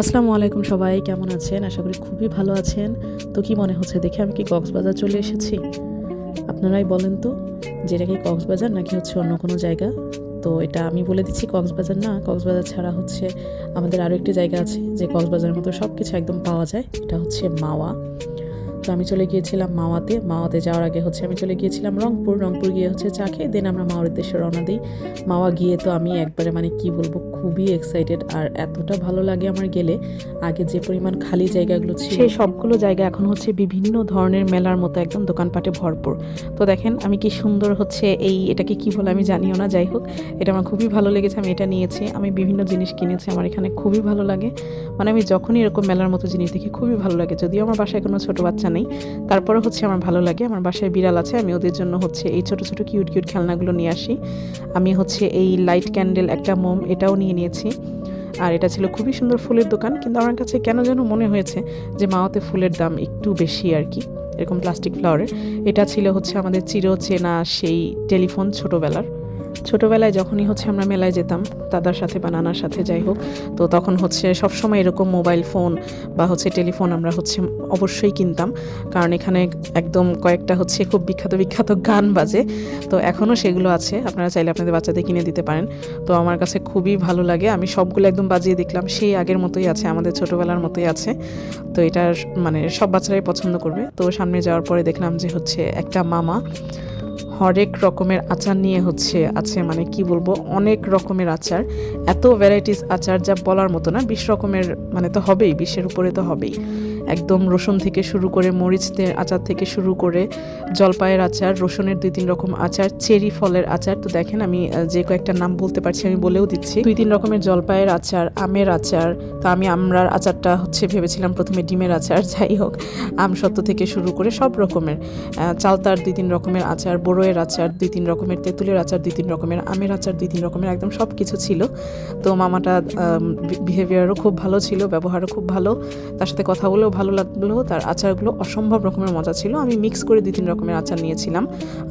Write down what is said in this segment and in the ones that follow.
আসসালামু আলাইকুম সবাই, কেমন আছেন? আশা করি খুবই ভালো আছেন। তো কি মনে হচ্ছে, দেখে আমি কি কক্সবাজার চলে এসেছি? আপনারাই বলেন তো, যেটা কি কক্সবাজার নাকি হচ্ছে অন্য কোনো জায়গা? তো এটা আমি বলে দিচ্ছি, কক্সবাজার না, কক্সবাজার ছাড়া হচ্ছে আমাদের আরও একটি জায়গা আছে, যে কক্সবাজারের মতো সব কিছু একদম পাওয়া যায়। এটা হচ্ছে মাওয়া। তো আমি চলে গিয়েছিলাম মাওয়াতে। মাওয়াতে যাওয়ার আগে হচ্ছে আমি চলে গিয়েছিলাম রংপুর। রংপুর গিয়ে হচ্ছে চা খেয়ে দেন আমরা মাওয়ার উদ্দেশ্যে রওনা দিই। মাওয়া গিয়ে তো আমি একবারে মানে কি বলব, খুবই এক্সাইটেড আর এতটা ভালো লাগে আমার গেলে। আগে যে পরিমাণ খালি জায়গাগুলো ছিল। সেই সবগুলো জায়গা এখন হচ্ছে বিভিন্ন ধরনের মেলার মতো একদম দোকানপাটে ভরপুর। তো দেখেন আমি কি সুন্দর হচ্ছে এই এটাকে কি বলে আমি জানিও না, যাই হোক। এটা আমার খুবই ভালো লেগেছে, আমি এটা নিয়েছি। আমি বিভিন্ন জিনিস কিনেছি, আমার এখানে খুবই ভালো লাগে। মানে আমি যখনই এরকম মেলার মতো জিনিস দেখি, খুবই ভালো লাগে। যদিও আমার বাসায় কোনো ছোটো বাচ্চা নেই। তারপরে হচ্ছে আমার ভালো লাগে, আমার বাসায় বিড়াল আছে, আমি ওদের জন্য হচ্ছে এই ছোট ছোট কিউট কিউট খেলনাগুলো নিয়ে আসি। আমি হচ্ছে এই লাইট ক্যান্ডেল একটা মোম এটাও নিয়ে নিয়েছি। আর এটা ছিল খুবই সুন্দর ফুলের দোকান, কিন্তু আমার কাছে কেন যেন মনে হয়েছে যে মাওয়াতে ফুলের দাম একটু বেশি আর কি, এরকম প্লাস্টিক ফ্লাওয়ারের এটা ছিল হচ্ছে আমাদের চিরচেনা সেই টেলিফোন ছোটোবেলার। ছোটোবেলায় যখনই হচ্ছে আমরা মেলায় যেতাম, দাদার সাথে বা নানার সাথে যাই হোক, তো তখন হচ্ছে সবসময় এরকম মোবাইল ফোন বা হচ্ছে টেলিফোন আমরা হচ্ছে অবশ্যই কিনতাম। কারণ এখানে একদম কয়েকটা হচ্ছে খুব বিখ্যাত বিখ্যাত গান বাজে। তো এখনও সেগুলো আছে, আপনারা চাইলে আপনাদের বাচ্চাদের কিনে দিতে পারেন। তো আমার কাছে খুবই ভালো লাগে। আমি সবগুলো একদম বাজিয়ে দেখলাম, সেই আগের মতোই আছে, আমাদের ছোটোবেলার মতোই আছে। তো এটা মানে সব বাচ্চারাই পছন্দ করবে। তো সামনে যাওয়ার পরে দেখলাম যে হচ্ছে একটা মামা হরেক রকমের আচার নিয়ে হচ্ছে আছে মানে কি বলব, অনেক রকমের আচার। এত ভ্যারাইটিস আচার যা বলার মতো না, বিশ রকমের মানে তো হবেই, বিশের উপরে তো হবেই। একদম রসুন থেকে শুরু করে মরিচদের আচার থেকে শুরু করে জলপাইয়ের আচার, রসুনের দুই তিন রকম আচার, চেরি ফলের আচার। তো দেখেন আমি যে কয়েকটা নাম বলতে পারছি আমি বলেও দিচ্ছি। দুই তিন রকমের জলপাইয়ের আচার, আমের আচার। তো আমি আমরার আচারটা হচ্ছে ভেবেছিলাম প্রথমে ডিমের আচার, যাই হোক, আম সত্ত্ব থেকে শুরু করে সব রকমের চালতার দুই তিন রকমের আচার বড়োয়ের আচার, দুই তিন রকমের, তেঁতুলের আচার দুই তিন রকমের, আমের আচার দুই তিন রকমের, একদম সব কিছু ছিল। তো মামাটা বিহেভিয়ারও খুব ভালো ছিল, ব্যবহারও খুব ভালো। তার সাথে কথা বলেও ভালো লাগল, তার আচারগুলো অসম্ভব রকমের মজা ছিল। আমি মিক্স করে দুই তিন রকমের আচার নিয়েছিলাম।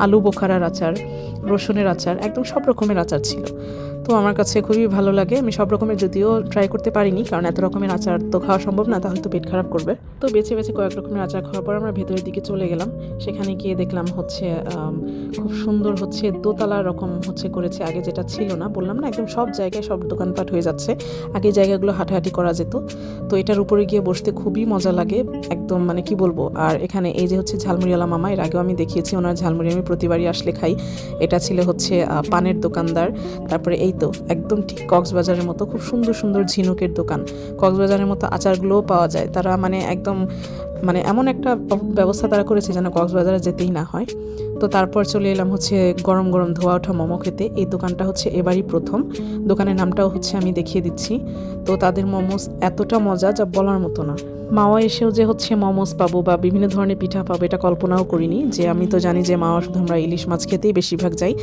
আলু বোখারার আচার, রসুনের আচার, একদম সব রকমের আচার ছিল। তো আমার কাছে খুবই ভালো লাগে। আমি সব রকমের যদিও ট্রাই করতে পারিনি, কারণ এত রকমের আচার তো খাওয়া সম্ভব না, তাহলে তো পেট খারাপ করবে। তো বেছে বেছে কয়েক রকমের আচার খাওয়ার পর আমরা ভেতরের দিকে চলে গেলাম। সেখানে গিয়ে দেখলাম হচ্ছে খুব সুন্দর হচ্ছে দোতলা রকম হচ্ছে করেছে, আগে যেটা ছিল না। বললাম না, একদম সব জায়গায় সব দোকানপাট হয়ে যাচ্ছে। আগে জায়গাগুলো হাঁটাহাঁটি করা যেত। তো এটার উপরে গিয়ে বসতে খুবই মজা লাগে, একদম মানে কি বলব? আর এখানে এই যে হচ্ছে ঝালমুড়িওয়ালা মামা, এর আগেও আমি দেখিয়েছি, ওনার ঝালমুড়ি আমি প্রতিবারই আসলে খাই। এটা ছিল হচ্ছে পানের দোকানদার। তারপরে এই তো একদম ঠিক কক্সবাজারের মতো খুব সুন্দর সুন্দর ঝিনুকের দোকান। কক্সবাজারের মতো আচারগুলোও পাওয়া যায়। তারা মানে একদম মানে এমন একটা ব্যবস্থা তারা করেছে যেন কক্সবাজারে যেতেই না হয়। তো তারপর চলে এলাম হচ্ছে গরম গরম ধোয়া ওঠা মোমো খেতে। এই দোকানটা হচ্ছে এবারই প্রথম। দোকানের নামটাও হচ্ছে আমি দেখিয়ে দিচ্ছি। তো তাদের মোমোস এতটা মজা যা বলার মতো না। মাওয়া এসেও যে হচ্ছে মোমোস পাবো বা বিভিন্ন ধরনের পিঠা পাবো, এটা কল্পনাও করিনি। যে আমি তো জানি যে মাওয়া শুধু আমরা ইলিশ মাছ খেতেই বেশিরভাগ যাই।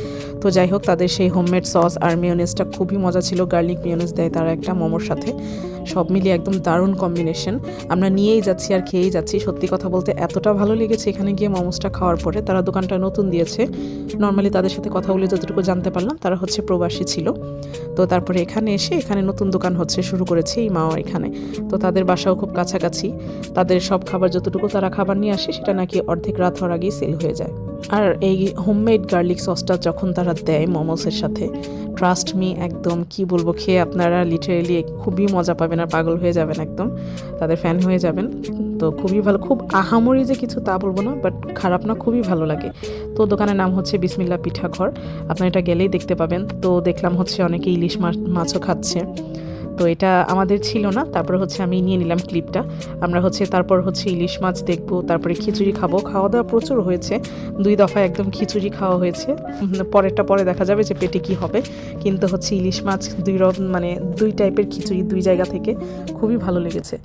তো যাই হোক, তাদের সেই হোমমেড সস আর মিওনেসটা খুবই মজা ছিল, গার্লিক মিওনেস দেয় তারা একটা মোমোর সাথে। সব মিলিয়ে একদম দারুণ কম্বিনেশন। আমরা নিয়েই যাচ্ছি আর খেয়েই যাচ্ছি। সত্যি কথা বলতে এতটা ভালো লেগেছে এখানে গিয়ে মোমোসটা খাওয়ার পরে। তারা দোকানটা নতুন দিয়েছে। নর্মালি তাদের সাথে কথা বলে যতটুকু জানতে পারলাম, তারা হচ্ছে প্রবাসী ছিল। তো তারপরে এখানে এসে এখানে নতুন দোকান হচ্ছে, শুরু করেছে এই মাওয়া এখানে। তো তাদের বাসাও খুব কাছাকাছি। তাদের সব খাবার যতটুকু তারা খাবার নিয়ে আসে, সেটা নাকি অর্ধেক রাত হওয়ার আগেই সেল হয়ে যায়। আর এই হোমমেড গার্লিক সসটা যখন তারা দেয় মোমোসের সাথে ট্রাস্ট মি একদম কি বলব, খেয়ে আপনারা লিটারেলি খুবই মজা পাবেন আর পাগল হয়ে যাবেন একদম। তাদের ফ্যান হয়ে যাবেন। তো খুবই ভালো, খুব আহামরি যে কিছু তা বলব না বাট খারাপ না, খুবই ভালো লাগে। তো দোকানের নাম হচ্ছে বিসমিল্লা পিঠাঘর। আপনার এটা গেলেই দেখতে পাবেন। তো দেখলাম হচ্ছে অনেকে ইলিশ মাছ মাছও খাচ্ছে। তো এটা আমাদের ছিল না। তারপর হচ্ছে আমি নিয়ে নিলাম ক্লিপটা। আমরা হচ্ছে তারপর হচ্ছে ইলিশ মাছ দেখব, তারপরে খিচুড়ি খাব। খাওয়া দাওয়া প্রচুর হয়েছে। দুই দফায় একদম খিচুড়ি খাওয়া হয়েছে। পরেরটা পরে দেখা যাবে যে পেটে কি হবে। কিন্তু হচ্ছে ইলিশ মাছ দুই রকম মানে দুই টাইপের খিচুড়ি দুই জায়গা থেকে খুবই ভালো লেগেছে।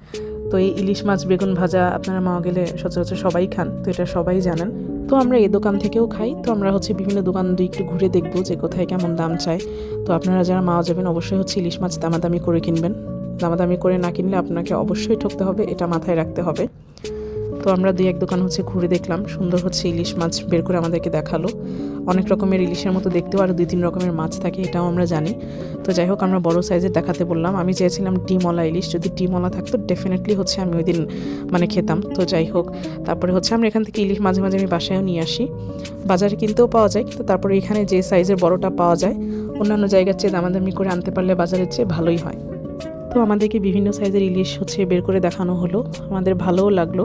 তো এই ইলিশ মাছ, বেগুন ভাজা আপনারা মাওয়া গেলে সচরাচর সবাই খান। তো এটা সবাই জানেন। তো আমরা এ দোকান থেকেও খাই, তো আমরা হচ্ছে বিভিন্ন দোকান দিয়ে একটু ঘুরে দেখব যে কোথায় কেমন দাম চায়। তো আপনারা যারা মাও যাবেন, অবশ্যই হচ্ছে ইলিশ মাছ দামাদামি করে কিনবেন। দামাদামি করে না কিনলে আপনাকে অবশ্যই ঠকতে হবে, এটা মাথায় রাখতে হবে। তো আমরা দুই এক দোকান হচ্ছে ঘুরে দেখলাম। সুন্দর হচ্ছে ইলিশ মাছ বের করে আমাদেরকে দেখাল। অনেক রকমের ইলিশের মতো দেখতেও আরও দুই তিন রকমের মাছ থাকে, এটাও আমরা জানি। তো যাই হোক, আমরা বড় সাইজের দেখাতে বললাম। আমি চেয়েছিলাম ডিমলা ইলিশ। যদি ডিমলা থাকতো ডেফিনেটলি হচ্ছে আমি ওই দিন মানে খেতাম। তো যাই হোক, তারপরে হচ্ছে আমরা এখান থেকে ইলিশ মাঝে মাঝে আমি বাসায়ও নিয়ে আসি। বাজারে কিনতেও পাওয়া যায়, কিন্তু তারপরে এখানে যে সাইজের বড়টা পাওয়া যায়, অন্যান্য জায়গার চেয়ে দামাদামি করে আনতে পারলে বাজারের চেয়ে ভালোই হয়। তো আমাদেরকে বিভিন্ন সাইজের ইলিশ হচ্ছে বের করে দেখানো হলো। আমাদের ভালোও লাগল।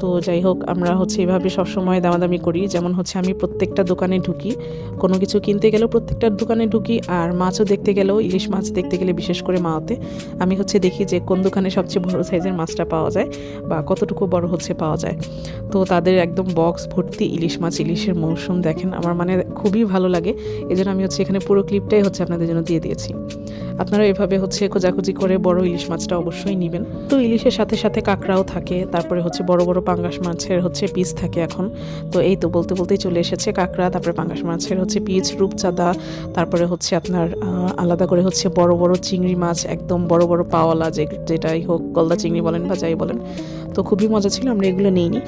তো যাই হোক আমরা হচ্ছে এভাবে সবসময় দামাদামি করি। যেমন হচ্ছে আমি প্রত্যেকটা দোকানে ঢুকি। কোনো কিছু কিনতে গেলেও প্রত্যেকটা দোকানে ঢুকি, আর মাছও দেখতে গেলেও, ইলিশ মাছ দেখতে গেলে বিশেষ করে মাওতে। আমি হচ্ছে দেখি যে কোন দোকানে সবচেয়ে বড় সাইজের মাছটা পাওয়া যায় বা কতটুকু বড় হচ্ছে পাওয়া যায়। তো তাদের একদম বক্স ভর্তি ইলিশ মাছ, ইলিশের মৌসুম দেখেন, আমার মানে খুবই ভালো লাগে। এজন্য আমি হচ্ছে এখানে পুরো ক্লিপটাই হচ্ছে আপনাদের জন্য দিয়ে দিয়েছি। আপনারা এভাবে হচ্ছে খোঁজাখুঁজি করে বড় ইলিশ মাছটা অবশ্যই নেবেন। তো ইলিশের সাথে সাথে কাঁকড়াও থাকে, তারপরে হচ্ছে বড় বড় পাঙ্গাস মাছের হচ্ছে পিস থাকে এখন। তো এই তো বলতে বলতেই চলে এসেছে কাঁকড়া, তারপরে পাঙ্গাস মাছের হচ্ছে পিস, রূপচাঁদা, তারপরে হচ্ছে আপনার আলাদা করে হচ্ছে বড় বড় চিংড়ি মাছ, একদম বড় বড় পাওয়ালা যে যেটাই হোক, গলদা চিংড়ি বলেন বা যাই বলেন। তো খুবই মজা ছিল, আমরা এগুলো নিইনি।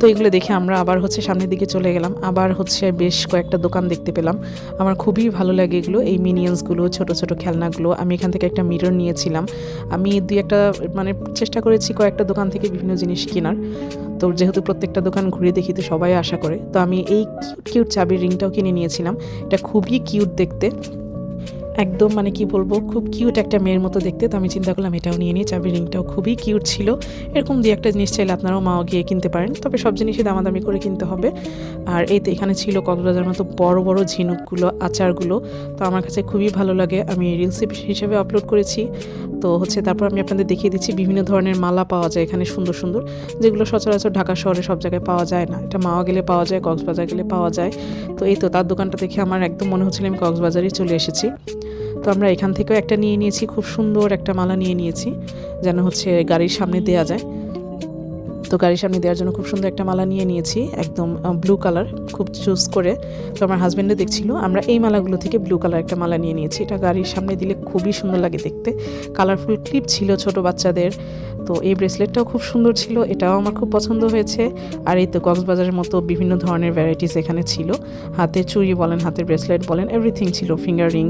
তো এগুলো দেখে আমরা আবার হচ্ছে সামনের দিকে চলে গেলাম। আবার হচ্ছে বেশ কয়েকটা দোকান দেখতে পেলাম। আমার খুবই ভালো লাগে এগুলো, এই মিনিয়ন্সগুলো ছোট ছোট খেলনাগুলো। আমি এখান থেকে একটা মিরর নিয়েছিলাম। আমি দুই একটা মানে চেষ্টা করেছি কয়েকটা দোকান থেকে বিভিন্ন জিনিস কেনার। তো যেহেতু প্রত্যেকটা দোকান ঘুরে দেখি তো সবাই আশা করে। তো আমি এই কিউট কিউট চাবির রিংটাও কিনে নিয়েছিলাম। এটা খুবই কিউট দেখতে। একদম মানে কি বলব, খুব কিউট একটা মেয়ের মতো দেখতে। তো আমি চিন্তা করলাম, এটাও নিয়ে নিই। চাবির রিংটাও খুবই কিউট ছিল। এরকম দুই একটা জিনিস চাইলে আপনারাও মাও গিয়ে কিনতে পারেন। তবে সব জিনিসই দামাদামি করে কিনতে হবে। আর এই তো এখানে ছিল কক্সবাজার মতো বড় বড় ঝিনুকগুলো, আচারগুলো। তো আমার কাছে খুবই ভালো লাগে। আমি রিলস হিসেবে আপলোড করেছি। তো হচ্ছে তারপর আমি আপনাদের দেখিয়ে দিচ্ছি, বিভিন্ন ধরনের মালা পাওয়া যায় এখানে সুন্দর সুন্দর। যেগুলো সচরাচর ঢাকা শহরে সব জায়গায় পাওয়া যায় না। এটা মাওয়া গেলে পাওয়া যায়, কক্সবাজার গেলে পাওয়া যায়। তো এই তো তার দোকানটা দেখে আমার একদম মনে হচ্ছিল আমি কক্সবাজারেই চলে এসেছি। তো আমরা এখান থেকেও একটা নিয়ে নিয়েছি, খুব সুন্দর একটা মালা নিয়ে নিয়েছি, যেন হচ্ছে গাড়ির সামনে দেওয়া যায়। তো গাড়ির সামনে দেওয়ার জন্য খুব সুন্দর একটা মালা নিয়ে নিয়েছি, একদম ব্লু কালার খুব চুজ করে। তো আমার হাজব্যান্ডও দেখছিল, আমরা এই মালাগুলো থেকে ব্লু কালার একটা মালা নিয়ে নিয়েছি। এটা গাড়ির সামনে দিলে খুবই সুন্দর লাগে দেখতে। কালারফুল ক্লিপ ছিল ছোট বাচ্চাদের, তো এই ব্রেসলেটটাও খুব সুন্দর ছিল, এটাও আমার খুব পছন্দ হয়েছে। আর এই তো কক্সবাজারের মতো বিভিন্ন ধরনের ভ্যারাইটিস এখানে ছিল। হাতে চুড়ি বলেন হাতের ব্রেসলেট বলেন এভরিথিং ছিল ফিঙ্গার রিং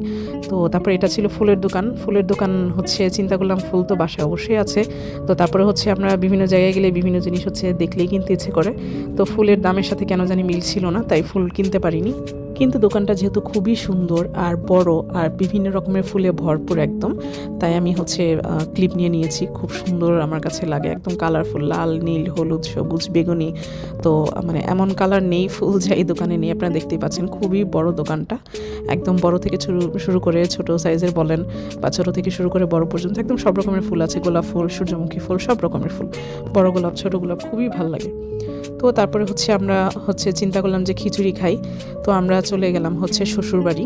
তো তারপরে এটা ছিল ফুলের দোকান। ফুলের দোকান হচ্ছে, চিন্তা করলাম ফুল তো বাসায় অবশ্যই আছে। তো তারপরে হচ্ছে আমরা বিভিন্ন জায়গায় গেলে বিভিন্ন জিনিস হচ্ছে দেখলেই কিনতে ইচ্ছে করে। তো ফুলের দামের সাথে কেন জানি মিল ছিল না, তাই ফুল কিনতে পারিনি। কিন্তু দোকানটা যেহেতু খুবই সুন্দর আর বড় আর বিভিন্ন রকমের ফুলে ভরপুর একদম, তাই আমি হচ্ছে ক্লিপ নিয়ে নিয়েছি। খুব সুন্দর আমার কাছে লাগে, একদম কালারফুল লাল, নীল, হলুদ, সবুজ, বেগুনি। তো মানে এমন কালার নেই ফুল যা এই দোকানে নেই, আপনারা দেখতেই পাচ্ছেন। খুবই বড় দোকানটা, একদম বড় থেকে শুরু শুরু করে ছোট সাইজের বলেন বা ছোট থেকে শুরু করে বড় পর্যন্ত, একদম সব রকমের ফুল আছে। গোলাপ ফুল, সূর্যমুখী ফুল, সব রকমের ফুল। বড় গোলাপ, ছোট গোলাপ, খুবই ভালো লাগে। তো তারপরে হচ্ছে আমরা হচ্ছে চিন্তা করলাম যে খিচুড়ি খাই। তো আমরা চলে গেলাম হচ্ছে শ্বশুরবাড়ি,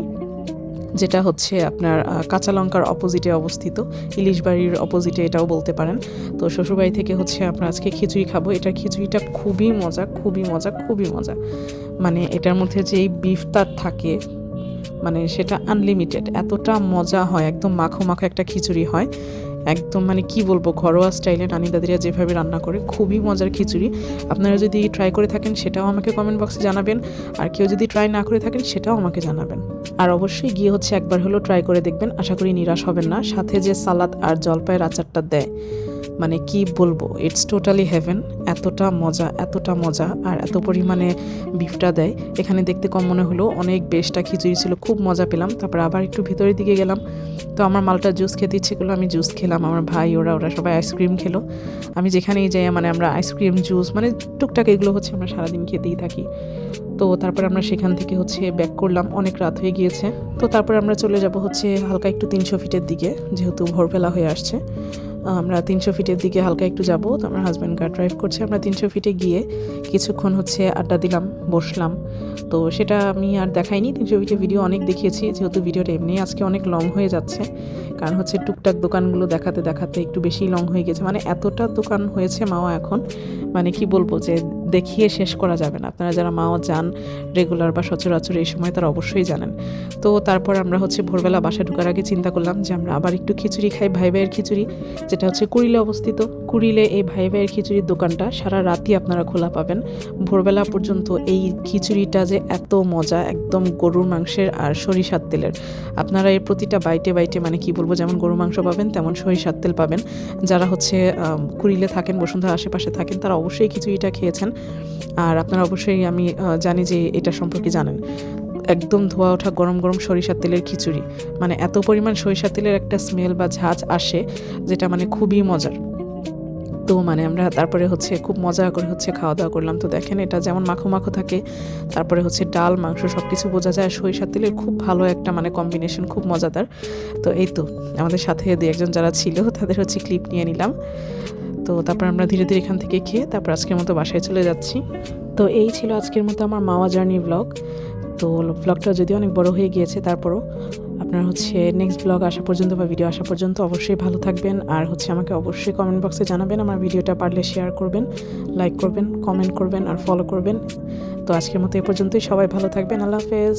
যেটা হচ্ছে আপনার কাঁচা লঙ্কার অপোজিটে অবস্থিত। ইলিশ বাড়ির অপোজিটে এটাও বলতে পারেন। তো শ্বশুরবাড়ি থেকে হচ্ছে আমরা আজকে খিচুড়ি খাব। এটা খিচুড়িটা খুবই মজা খুবই মজা খুবই মজা। মানে এটার মধ্যে যেই বিফটা থাকে মানে সেটা আনলিমিটেড এতটা মজা হয়, একদম মাখো মাখো একটা খিচুড়ি হয়। একদম মানে কি বলব, ঘরোয়া স্টাইলে নানি দাদিরা যেভাবে রান্না করে, খুবই মজার খিচুড়ি। আপনারা যদি ট্রাই করে থাকেন, সেটাও আমাকে কমেন্ট বক্সে জানাবেন। আর কেউ যদি ট্রাই না করে থাকেন, সেটাও আমাকে জানাবেন। আর অবশ্যই গিয়ে হচ্ছে একবার হলেও ট্রাই করে দেখবেন। আশা করি নিরাশ হবেন না। সাথে যে সালাদ আর জলপাইয়ের আচারটা দেয়। মানে কি বলব? ইটস টোটালি হেভেন এতটা মজা এতটা মজা, আর এত পরিমাণে বিফটা দেয়। এখানে দেখতে কম মনে হলো অনেক বেশটা খিচুড়ি ছিল, খুব মজা পেলাম। তারপর আবার একটু ভিতরের দিকে গেলাম। তো আমার মালটা জুস খেতে ইচ্ছে করল, আমি জুস খেলাম। আমার ভাই, ওরা ওরা সবাই আইসক্রিম খেলো। আমি যেখানেই যাই মানে আমরা আইসক্রিম জুস মানে টুকটাক এগুলো হচ্ছে আমরা সারাদিন খেতেই থাকি। তো তারপর আমরা সেখান থেকে হচ্ছে ব্যাক করলাম। অনেক রাত হয়ে গিয়েছে। তো তারপর আমরা চলে যাব হচ্ছে হালকা একটু তিনশো ফিটের দিকে, যেহেতু ভোরবেলা হয়ে আসছে। আমরা তিনশো ফিটের দিকে হালকা একটু যাব, তো আমার হাজব্যান্ড কার ড্রাইভ করছে। আমরা তিনশো ফিটে গিয়ে কিছুক্ষণ হচ্ছে আড্ডা দিলাম, বসলাম। তো সেটা আমি আর দেখাইনি, তিনশো ফিটে ভিডিও অনেক দেখিয়েছি, যেহেতু ভিডিওটা এমনি আজকে অনেক লং হয়ে যাচ্ছে। কারণ হচ্ছে টুকটাক দোকানগুলো দেখাতে দেখাতে একটু বেশি লং হয়ে গেছে। মানে এতটা দোকান হয়েছে মাওয়া এখন মানে কি বলব যে দেখিয়ে শেষ করা যাবে না। আপনারা যারা মাও যান রেগুলার বা সচরাচর এই সময় তারা অবশ্যই জানেন। তো তারপর আমরা হচ্ছে ভোরবেলা বাসা ঢোকার আগে চিন্তা করলাম যে আমরা আবার একটু খিচুড়ি খাই, ভাই ভাইয়ের খিচুড়ি, যেটা হচ্ছে কুড়িলে অবস্থিত। কুড়িলে এই ভাই ভাইয়ের খিচুড়ির দোকানটা সারা রাতই আপনারা খোলা পাবেন। ভোরবেলা পর্যন্ত এই খিচুড়িটা যে এত মজা, একদম গরুর মাংসের আর সরিষার তেলের। আপনারা এর প্রতিটা বাইটে বাইটে মানে কি বলব, যেমন গরুর মাংস পাবেন, তেমন সরিষার তেল পাবেন। যারা হচ্ছে কুড়িলে থাকেন, বসুন্ধরা আশেপাশে থাকেন, তারা অবশ্যই খিচুড়িটা খেয়েছেন। আর আপনারা অবশ্যই আমি জানি যে এটা সম্পর্কে জানেন। একদম ধোয়া ওঠা গরম গরম সরিষার তেলের খিচুড়ি। মানে এত পরিমাণ সরিষার তেলের একটা স্মেল বা ঝাঁজ আসে, যেটা মানে খুবই মজার। তো মানে আমরা তারপরে হচ্ছে খুব মজা করে হচ্ছে খাওয়া দাওয়া করলাম। তো দেখেন এটা যেমন মাখো মাখো থাকে, তারপরে হচ্ছে ডাল, মাংস সব কিছু বোঝা যায়। সরিষার তেলের খুব ভালো একটা মানে কম্বিনেশন খুব মজাদার। তো এই তো আমাদের সাথে দু একজন যারা ছিল, তাদের হচ্ছে ক্লিপ নিয়ে নিলাম। তো তারপর আমরা ধীরে ধীরে এখান থেকে খেয়ে তারপর আজকের মতো বাসায় চলে যাচ্ছি। তো এই ছিল আজকের মতো আমার মাওয়া জার্নি ব্লগ তো ব্লগটা যদিও অনেক বড় হয়ে গিয়েছে, তারপরও আপনার হচ্ছে নেক্সট ব্লগ আসা পর্যন্ত বা ভিডিও আসা পর্যন্ত অবশ্যই ভালো থাকবেন। আর হচ্ছে আমাকে অবশ্যই কমেন্ট বক্সে জানাবেন, আমার ভিডিওটা পারলে শেয়ার করবেন লাইক করবেন কমেন্ট করবেন, আর ফলো করবেন। তো আজকের মতো এ পর্যন্তই, সবাই ভালো থাকবেন, আল্লাহ হাফেজ।